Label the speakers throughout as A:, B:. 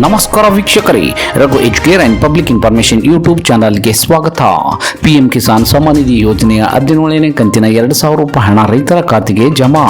A: ನಮಸ್ಕಾರ ವೀಕ್ಷಕರೇ, Raghu educare and public information YouTube ಚಾನಲ್ಗೆ ಸ್ವಾಗತ. ಪಿಎಂ ಕಿಸಾನ್ ಸಮ್ಮಾನ್ ನಿಧಿ ಯೋಜನೆಯ ಹದಿನೇಳನೇ ಕಂತಿನ ಎರಡು ಸಾವಿರ ರೂಪಾಯಿ ಹಣ ರೈತರ ಖಾತೆಗೆ ಜಮಾ.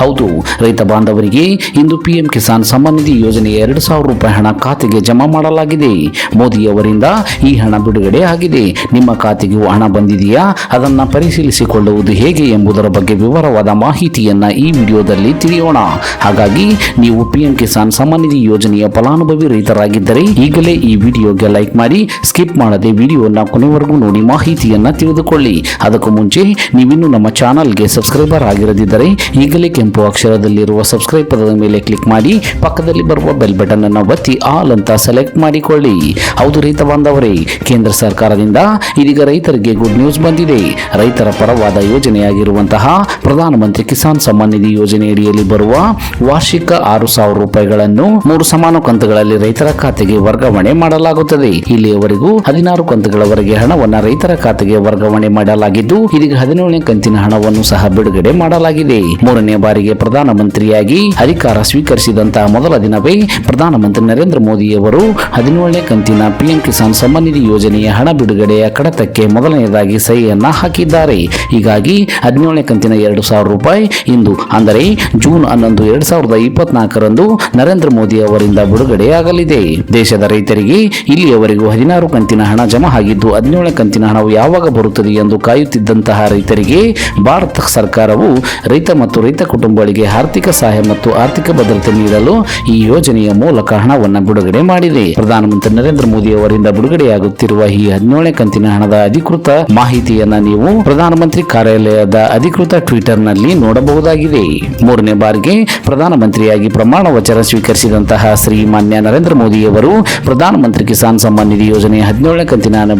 A: ಹೌದು, ರೈತ ಬಾಂಧವರಿಗೆ ಇಂದು ಪಿಎಂ ಕಿಸಾನ್ ಸಮ್ಮಾನ್ ನಿಧಿ ಯೋಜನೆಯ ಎರಡು ಸಾವಿರ ರೂಪಾಯಿ ಹಣ ಖಾತೆಗೆ ಜಮಾ ಮಾಡಲಾಗಿದೆ. ಮೋದಿಯವರಿಂದ ಈ ಹಣ ಬಿಡುಗಡೆ ಆಗಿದೆ. ನಿಮ್ಮ ಖಾತೆಗೂ ಹಣ ಬಂದಿದೆಯಾ? ಅದನ್ನು ಪರಿಶೀಲಿಸಿಕೊಳ್ಳುವುದು ಹೇಗೆ ಎಂಬುದರ ಬಗ್ಗೆ ವಿವರವಾದ ಮಾಹಿತಿಯನ್ನು ಈ ವಿಡಿಯೋದಲ್ಲಿ ತಿಳಿಯೋಣ. ಹಾಗಾಗಿ, ನೀವು ಪಿಎಂ ಕಿಸಾನ್ ಸಮ್ಮಾನ್ ನಿಧಿ ಯೋಜನೆಯ ಫಲಾನುಭವಿ ರೈತರಾಗಿದ್ದರೆ ಈಗಲೇ ಈ ವಿಡಿಯೋಗೆ ಲೈಕ್ ಮಾಡಿ, ಸ್ಕಿಪ್ ಮಾಡದೆ ವಿಡಿಯೋನ ಕೊನೆವರೆಗೂ ನೋಡಿ ಮಾಹಿತಿಯನ್ನ ತಿಳಿದುಕೊಳ್ಳಿ. ಅದಕ್ಕೂ ಮುಂಚೆ, ನೀವಿನ್ನು ನಮ್ಮ ಚಾನಲ್ಗೆ ಸಬ್ಸ್ಕ್ರೈಬರ್ ಆಗಿರದಿದ್ದರೆ ಈಗಲೇ ಕೆಂಪು ಅಕ್ಷರದಲ್ಲಿರುವ ಸಬ್ಸ್ಕ್ರೈಬ್ ಪದದ ಮೇಲೆ ಕ್ಲಿಕ್ ಮಾಡಿ, ಪಕ್ಕದಲ್ಲಿ ಬರುವ ಬೆಲ್ ಬಟನ್ ಅನ್ನು ಒತ್ತಿ ಆಲ್ ಅಂತ ಸೆಲೆಕ್ಟ್ ಮಾಡಿಕೊಳ್ಳಿ. ಹೌದು ರೈತ ಬಾಂಧವರೇ, ಕೇಂದ್ರ ಸರ್ಕಾರದಿಂದ ಇದೀಗ ರೈತರಿಗೆ ಗುಡ್ ನ್ಯೂಸ್ ಬಂದಿದೆ. ರೈತರ ಪರವಾದ ಯೋಜನೆಯಾಗಿರುವಂತಹ ಪ್ರಧಾನಮಂತ್ರಿ ಕಿಸಾನ್ ಸಮ್ಮಾನ್ ನಿಧಿ ಯೋಜನೆಯಡಿಯಲ್ಲಿ ಬರುವ ವಾರ್ಷಿಕ ಆರು ಸಾವಿರ ರೂಪಾಯಿಗಳನ್ನು ಮೂರು ಸಮಾನ ಕಂತುಗಳಲ್ಲಿ ರೈತರ ಖಾತೆಗೆ ವರ್ಗಾವಣೆ ಮಾಡಲಾಗುತ್ತದೆ. ಇಲ್ಲಿಯವರೆಗೂ ಹದಿನಾರು ಕಂತುಗಳವರೆಗೆ ಹಣವನ್ನು ರೈತರ ಖಾತೆಗೆ ವರ್ಗಾವಣೆ ಮಾಡಲಾಗಿದ್ದು, ಇದೀಗ ಹದಿನೇಳನೇ ಕಂತಿನ ಹಣವನ್ನು ಸಹ ಬಿಡುಗಡೆ ಮಾಡಲಾಗಿದೆ. ಮೂರನೇ ಬಾರಿಗೆ ಪ್ರಧಾನಮಂತ್ರಿಯಾಗಿ ಅಧಿಕಾರ ಸ್ವೀಕರಿಸಿದಂತಹ ಮೊದಲ ದಿನವೇ ಪ್ರಧಾನಮಂತ್ರಿ ನರೇಂದ್ರ ಮೋದಿಯವರು ಹದಿನೇಳನೇ ಕಂತಿನ ಪಿಎಂ ಕಿಸಾನ್ ಸಮ್ಮಾನ್ ನಿಧಿ ಯೋಜನೆಯ ಹಣ ಬಿಡುಗಡೆಯ ಕಡತಕ್ಕೆ ಮೊದಲನೆಯದಾಗಿ ಸಹಿಯನ್ನ ಹಾಕಿದ್ದಾರೆ. ಹೀಗಾಗಿ ಹದಿನೇಳನೇ ಕಂತಿನ ಎರಡು ಸಾವಿರ ರೂಪಾಯಿ ಇಂದು, ಅಂದರೆ ಜೂನ್ ಹನ್ನೊಂದು, ಎರಡ್ ಸಾವಿರದ ಇಪ್ಪತ್ನಾಲ್ಕರಂದು ನರೇಂದ್ರ ಮೋದಿ ಅವರಿಂದ ಬಿಡುಗಡೆಯಾಗಲಿದೆ ದೇಶದ ರೈತರಿಗೆ ಇಲ್ಲಿಯವರೆಗೂ ಹದಿನಾರು ಕಂತಿನ ಹಣ ಜಮಾ ಆಗಿದ್ದು, ಹದಿನೇಳನೇ ಕಂತಿನ ಹಣವು ಯಾವಾಗ ಬರುತ್ತದೆ ಎಂದು ಕಾಯುತ್ತಿದ್ದಂತಹ ರೈತರಿಗೆ ಭಾರತ ಸರ್ಕಾರವು ರೈತ ಮತ್ತು ರೈತ ಕುಟುಂಬಗಳಿಗೆ ಆರ್ಥಿಕ ಸಹಾಯ ಮತ್ತು ಆರ್ಥಿಕ ಭದ್ರತೆ ನೀಡಲು ಈ ಯೋಜನೆಯ ಮೂಲಕ ಹಣವನ್ನು ಬಿಡುಗಡೆ ಮಾಡಿದೆ. ಪ್ರಧಾನಮಂತ್ರಿ ನರೇಂದ್ರ ಮೋದಿ ಅವರಿಂದ ಬಿಡುಗಡೆಯಾಗುತ್ತಿರುವ ಈ ಹದಿನೇಳನೇ ಕಂತಿನ ಹಣದ ಅಧಿಕೃತ ಮಾಹಿತಿಯನ್ನ ನೀವು ಪ್ರಧಾನಮಂತ್ರಿ ಕಾರ್ಯಾಲಯದ ಅಧಿಕೃತ ಟ್ವಿಟರ್ನಲ್ಲಿ ನೋಡಬಹುದಾಗಿದೆ. ಮೂರನೇ ಬಾರಿಗೆ ಪ್ರಧಾನಮಂತ್ರಿಯಾಗಿ ಪ್ರಮಾಣ ವಚನ ಸ್ವೀಕರಿಸಿದಂತಹ ಶ್ರೀಮಾನ್ಯ ನರೇಂದ್ರ ಮೋದಿಯವರು ಪ್ರಧಾನಮಂತ್ರಿ ಕಿಸಾನ್ ಸಮ್ಮಾನ್ ನಿಧಿ ಯೋಜನೆಯ ಹದಿನೇಳನೇ ಕಂತಿನ ಹಣ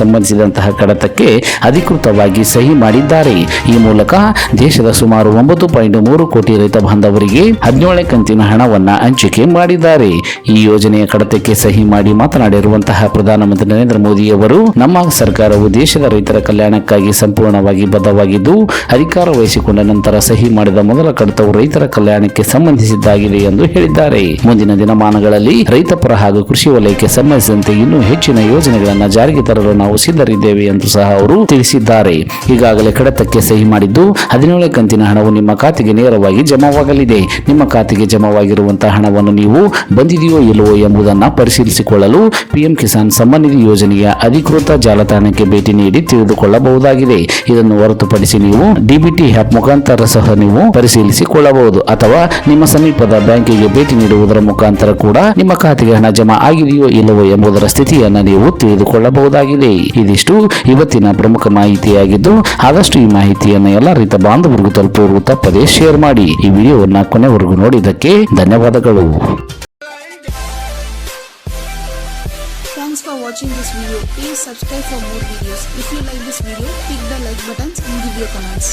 A: ಸಂಬಂಧಿಸಿದಂತಹ ಕಡತಕ್ಕೆ ಅಧಿಕೃತವಾಗಿ ಸಹಿ ಮಾಡಿದ್ದಾರೆ. ಈ ಮೂಲಕ ದೇಶದ ಸುಮಾರು ಒಂಬತ್ತು ಪಾಯಿಂಟ್ ಮೂರು ಕೋಟಿ ರೈತ ಬಾಂಧವರಿಗೆ ಹದಿನೇಳನೇ ಕಂತಿನ ಹಣವನ್ನು ಹಂಚಿಕೆ ಮಾಡಿದ್ದಾರೆ. ಈ ಯೋಜನೆಯ ಕಡತಕ್ಕೆ ಸಹಿ ಮಾಡಿ ಮಾತನಾಡಿರುವಂತಹ ಪ್ರಧಾನಮಂತ್ರಿ ನರೇಂದ್ರ ಮೋದಿಯವರು ನಮ್ಮ ಸರ್ಕಾರವು ದೇಶದ ರೈತರ ಕಲ್ಯಾಣಕ್ಕಾಗಿ ಸಂಪೂರ್ಣವಾಗಿ ಬದ್ಧವಾಗಿದ್ದು, ಅಧಿಕಾರ ವಹಿಸಿಕೊಂಡ ನಂತರ ಸಹಿ ಮಾಡಿದ ಮೊದಲ ಕಡತವು ರೈತರ ಕಲ್ಯಾಣಕ್ಕೆ ಸಂಬಂಧಿಸಿದ್ದಾಗಿದೆ ಎಂದು ಹೇಳಿದ್ದಾರೆ. ಮುಂದಿನ ದಿನಮಾನಗಳಲ್ಲಿ ರೈತ ಪರ ಹಾಗೂ ಕೃಷಿ ವಲಯಕ್ಕೆ ಸಂಬಂಧಿಸಿದಂತೆ ಇನ್ನೂ ಹೆಚ್ಚಿನ ಯೋಜನೆಗಳನ್ನು ಜಾರಿಗೆ ತರಲು ನಾವು ಸಿದ್ಧರಿದ್ದೇವೆ ಎಂದು ಸಹ ಅವರು ತಿಳಿಸಿದ್ದಾರೆ. ಈಗಾಗಲೇ ಕಡತಕ್ಕೆ ಸಹಿ ಮಾಡಿದ್ದು ಹದಿನೇಳು ಕಂತಿನ ಹಣವು ನಿಮ್ಮ ಖಾತೆಗೆ ನೇರವಾಗಿ ಜಮಾವಾಗಲಿದೆ. ನಿಮ್ಮ ಖಾತೆಗೆ ಜಮಾವಾಗಿರುವಂತಹ ಹಣವನ್ನು ನೀವು ಬಂದಿದೆಯೋ ಇಲ್ಲವೋ ಎಂಬುದನ್ನು ಪರಿಶೀಲಿಸಿಕೊಳ್ಳಲು ಪಿಎಂ ಕಿಸಾನ್ ಸಮ್ಮಾನ್ ನಿಧಿ ಯೋಜನೆಯ ಅಧಿಕೃತ ಜಾಲತಾಣಕ್ಕೆ ಭೇಟಿ ನೀಡಿ ತಿಳಿದುಕೊಳ್ಳಬಹುದಾಗಿದೆ. ಇದನ್ನು ಹೊರತುಪಡಿಸಿ ನೀವು ಡಿಬಿಟಿ ಆ್ಯಪ್ ಮುಖಾಂತರ ಸಹ ನೀವು ಪರಿಶೀಲಿಸಿಕೊಳ್ಳಬಹುದು ಅಥವಾ ನಿಮ್ಮ ಸಮೀಪದ ಬ್ಯಾಂಕಿಗೆ ಭೇಟಿ ನೀಡುವುದರ ಮುಖಾಂತರ ಕೂಡ ನಿಮ್ಮ ಖಾತೆಗೆ ಹಣ ಜಮಾ ಆಗಿದೆಯೋ ಇಲ್ಲವೋ ಎಂಬುದರ ಸ್ಥಿತಿಯನ್ನು ನೀವು ತಿಳಿದುಕೊಳ್ಳಬಹುದಾಗಿದೆ ಇದಿಷ್ಟು ಇವತ್ತಿನ ಪ್ರಮುಖ ಮಾಹಿತಿಯಾಗಿದ್ದು ಆದಷ್ಟು ಈ ಮಾಹಿತಿಯನ್ನು ಎಲ್ಲ ರೈತ ಬಾಂಧವರಿಗೂ ತಲುಪುವುದು ತಪ್ಪದೇ ಶೇರ್ ಮಾಡಿ ಈ ವಿಡಿಯೋವನ್ನು ಕೊನೆವರೆಗೂ ನೋಡಿದ್ದಕ್ಕೆ ಧನ್ಯವಾದಗಳು
B: Thanks for watching this video. Please subscribe for more videos. If you like this video, click the like buttons and give your comments.